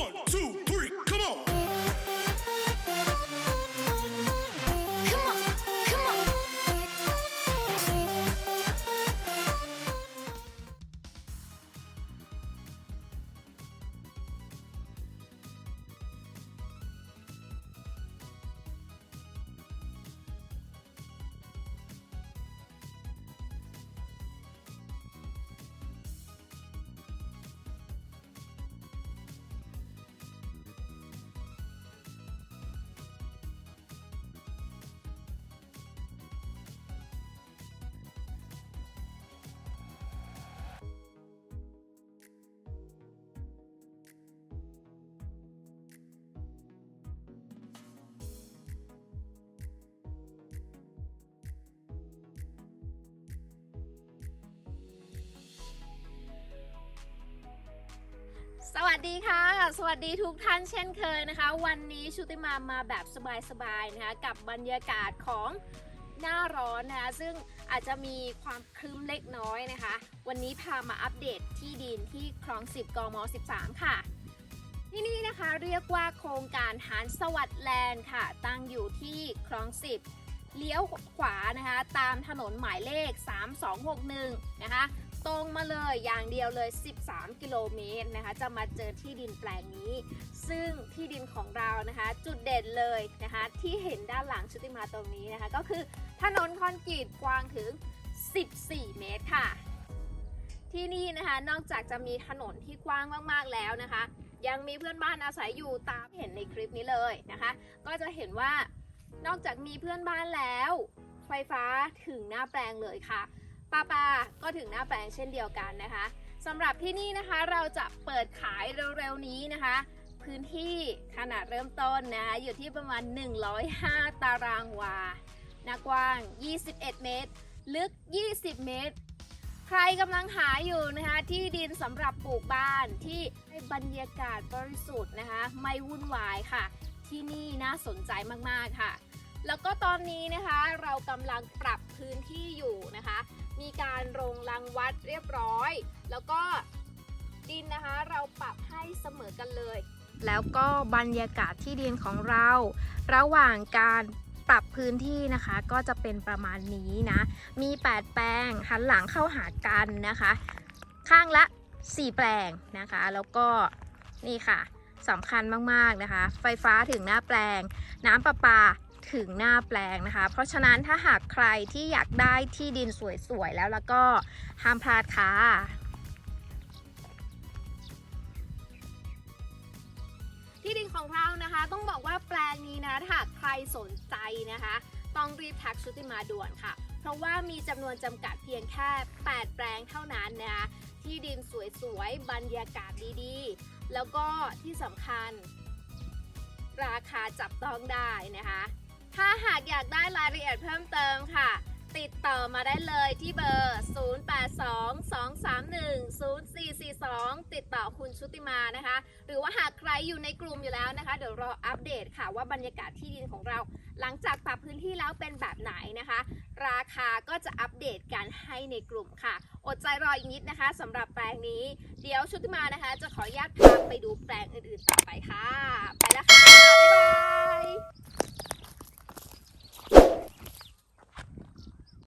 One, two, สวัสดีค่ะ สวัสดีทุกท่านเช่นเคยนะคะ วันนี้ชุติมามาแบบสบายๆนะคะกับบรรยากาศของหน้าร้อนนะคะซึ่งอาจจะมีความครึ้มเล็กน้อยนะคะ วันนี้พามาอัปเดตที่ดินที่คลอง 10 กม 13 ค่ะ ที่นี่นะคะเรียกว่าโครงการหารสวัสด์แลนด์ค่ะ ตั้งอยู่ที่คลอง 10 เลี้ยวขวานะคะ ตามถนนหมายเลข 3261 นะคะ ตรงมาเลยอย่างเดียวเลย 13 กิโลเมตรนะคะ จะมาเจอที่ดินแปลงนี้ ซึ่งที่ดินของเรานะคะ จุดเด่นเลยนะคะ ที่เห็นด้านหลังชุติมาตรงนี้นะคะ ก็คือถนนคอนกรีตกว้างถึง 14 เมตรค่ะ ที่นี่นะคะนอกจากจะมีถนนที่กว้างมากๆแล้วนะคะ ยังมีเพื่อนบ้านอาศัยอยู่ตามเห็นในคลิปนี้เลยนะคะ ก็จะเห็นว่านอกจากมีเพื่อนบ้านแล้ว ไฟฟ้าถึงหน้าแปลงเลยค่ะ ปลาปลาก็ถึงหน้าแปลงเช่นเดียวกันนะคะสำหรับที่นี่นะคะเราจะเปิดขายเร็วๆนี้นะคะ พื้นที่ขนาดเริ่มต้นนะคะอยู่ที่ประมาณ 105 ตารางวาหน้ากว้าง 21 เมตร ลึก 20 เมตร ใครกำลังหาอยู่นะคะที่ดินสำหรับปลูกบ้านที่ให้บรรยากาศบริสุทธิ์นะคะ ไม่วุ่นวายค่ะ ที่นี่น่าสนใจมากๆค่ะ แล้วก็ตอนนี้นะคะเรากำลังปรับพื้นที่อยู่นะคะ มีการลงรังวัดเรียบร้อย แล้วก็ดินนะคะเราปรับให้เสมอกันเลย แล้วก็บรรยากาศที่ดินของเรา ระหว่างการปรับพื้นที่นะคะก็จะเป็นประมาณนี้นะ มี 8 แปลงหันหลังเข้าหากันนะคะ ข้างละ 4 แปลงนะคะ แล้วก็นี่ค่ะสำคัญมากๆนะคะ ไฟฟ้าถึงหน้าแปลง น้ำประปา ถึงหน้าแปลงนะคะ เพราะฉะนั้นถ้าหากใครที่อยากได้ที่ดินสวยๆแล้วแล้วก็ห้ามพลาดค่ะที่ดินของเรานะคะ ต้องบอกว่าแปลงนี้นะถ้าหากใครสนใจนะคะ ต้องรีบทักชุติมาด่วนค่ะ เพราะว่ามีจำนวนจำกัดเพียงแค่ 8 แปลงเท่านั้นนะคะที่ดินสวยๆ บรรยากาศดีๆ แล้วก็ที่สำคัญ ราคาจับต้องได้นะคะ ถ้าหากอยากได้รายละเอียดเพิ่มเติมค่ะ ติดต่อมาได้เลยที่เบอร์ 0822310442 ติดต่อคุณชุติมานะคะ หรือว่าหากใครอยู่ในกลุ่มอยู่แล้วนะคะ เดี๋ยวรออัปเดตค่ะว่าบรรยากาศที่ดินของเรา หลังจากปรับพื้นที่แล้วเป็นแบบไหนนะคะ ราคาก็จะอัปเดตกันให้ในกลุ่มค่ะ อดใจรออีกนิดนะคะสำหรับแปลงนี้ เดี๋ยวชุติมานะคะ จะขออนุญาตพาไปดูแปลงอื่นๆต่อไปค่ะ